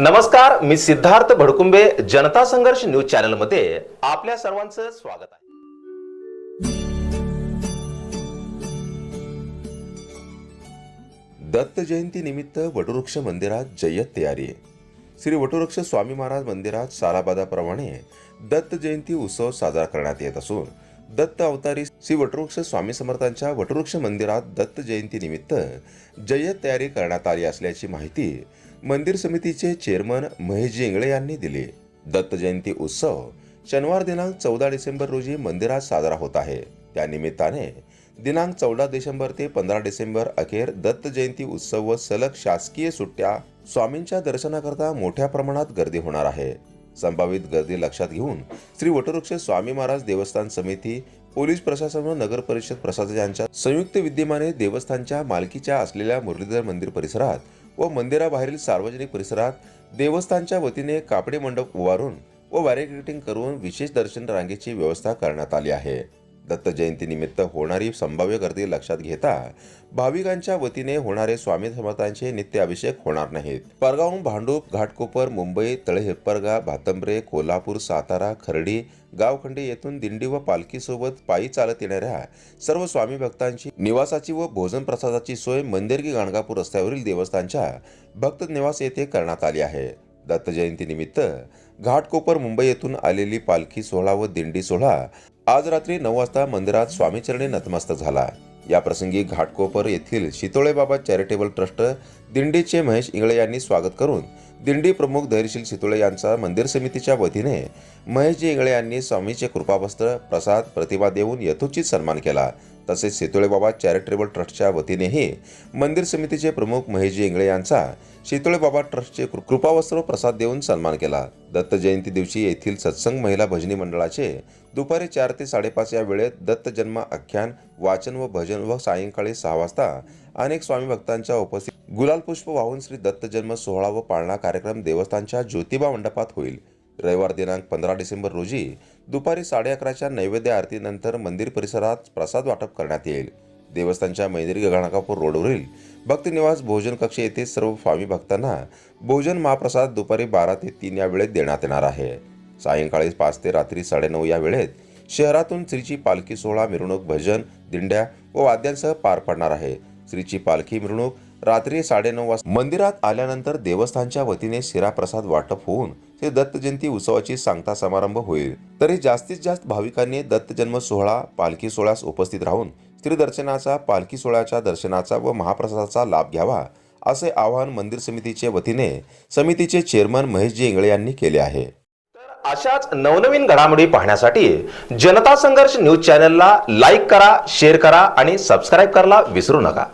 नमस्कार मी सिद्धार्थ भडकुंबे जनता संघर्ष न्यूज चॅनलमध्ये आपल्या सर्वांचं स्वागत आहे. दत्त जयंती निमित्त वटवृक्ष मंदिरात जय्यत तयारी श्री वटवृक्ष स्वामी महाराज मंदिरात सालाबादाप्रमाणे दत्त जयंती उत्सव साजरा करण्यात येत असून दत्त अवतारी श्री वटवृक्ष स्वामी समर्थांच्या वटवृक्ष मंदिरात दत्त जयंती निमित्त जय्यत तयारी करण्यात आली असल्याची माहिती मंदिर समितीचे चेअरमन महेश इंगळे यांनी दिले. दत्त जयंती उत्सव शनिवार दिनांक चौदा डिसेंबर रोजी मंदिरात साजरा होत आहे. त्यानिमित्ताने दिनांक चौदा डिसेंबर ते पंधरा डिसेंबर अखेर दत्त जयंती उत्सव व सलग शासकीय सुट्ट्या स्वामींच्या दर्शनाकरता मोठ्या प्रमाणात गर्दी होणार आहे. संभावित गर्दी लक्षात घेऊन श्री वटवृक्ष स्वामी महाराज देवस्थान समिती पोलीस प्रशासन व नगर परिषद प्रशासन यांच्या संयुक्त विद्यमाने देवस्थानच्या मालकीच्या असलेल्या मुरलीधर मंदिर परिसरात व मंदिराबाहेरील सार्वजनिक परिसरात देवस्थानच्या वतीने कापडे मंडप उभारून व बॅरिकेटिंग करून विशेष दर्शन रांगेची व्यवस्था करण्यात आली आहे. दत्त होणारी संभाव्य गर्दी लक्षात घेता भाविकांच्या वतीने होणारे स्वामी समर्थांचे नित्य अभिषेक होणार नाहीत. परगाव भांडूप घाटकोपर मुंबई तळे भातंब्रे कोल्हापूर सातारा खर्डी गावखंडे येथून दिंडी व पालखीसोबत पायी चालत येणाऱ्या सर्व स्वामी भक्तांची निवासाची व भोजन प्रसादाची सोय मंदिरगी गाणगापूर रस्त्यावरील देवस्थानच्या भक्त निवास येथे करण्यात आली आहे. दत्त जयंतीनिमित्त घाटकोपर मुंबई येथून आलेली पालखी सोहळा व दिंडी सोहळा आज रात्री नऊ वाजता मंदिरात स्वामीचरणी नतमस्तक झाला या प्रसंगी घाटकोपर येथील शितोळेबाबा चॅरिटेबल ट्रस्ट दिंडीचे महेश इंगळे यांनी स्वागत करून दिंडी प्रमुख धैर्यशील शितोळे यांचा मंदिर समितीच्या वतीने महेशजी इंगळे यांनी स्वामीचे कृपावस्त्र प्रसाद प्रतिभा देऊन यथोचित सन्मान केला. तसेच शितोळे बाबा चॅरिटेबल ट्रस्टच्या वतीनेही मंदिर समितीचे प्रमुख महेशजी इंगळे यांचा शितोळे बाबा ट्रस्टचे कृ- कृपावस्त्र प्रसाद देऊन सन्मान केला. दत्त जयंती दिवशी येथील सत्संग महिला भजनी मंडळाचे दुपारी चार ते साडेपाच या वेळेत दत्त जन्म आख्यान वाचन व भजन व सायंकाळी सहा वाजता अनेक स्वामी भक्तांच्या उपस्थित गुलाल पुष्प वाहून श्री दत्त जन्म सोहळा व पाळणा कार्यक्रम देवस्थानच्या ज्योतिबा मंडपात होईल. रविवार दिनांक पंधरा डिसेंबर रोजी दुपारी साडे अकराच्या नैवेद्य आरतीनंतर मंदिर परिसरात प्रसाद वाटप करण्यात येईल. देवस्थानच्या मैत्री गणाकापूर रोडवरील भक्तनिवास भोजन कक्ष येथे सर्व स्वामी भक्तांना भोजन महाप्रसाद दुपारी बारा ते तीन या वेळेत देण्यात येणार आहे. सायंकाळी पाच ते रात्री साडेनऊ या वेळेत शहरातून श्रीची पालखी सोहळा मिरवणूक भजन दिंड्या व वाद्यांसह पार पडणार आहे. श्रीची पालखी मिरवणूक रात्री साडेनऊ वाजता मंदिरात आल्यानंतर देवस्थानच्या वतीने शिराप्रसाद वाटप होऊन ते दत्त जयंती उत्सवाची सांगता समारंभ होईल. तरी जास्तीत जास्त भाविकांनी दत्त जन्म सोहळा पालखी सोहळ्यास उपस्थित राहून श्रीदर्शनाचा पालखी सोहळ्याच्या दर्शनाचा व महाप्रसादाचा लाभ घ्यावा असे आवाहन मंदिर समितीचे वतीने समितीचे चेअरमन महेशजी इंगळे यांनी केले आहे. तर अशाच नवनवीन घडामोडी पाहण्यासाठी जनता संघर्ष न्यूज चॅनलला लाईक करा शेअर करा आणि सबस्क्राईब करायला विसरू नका.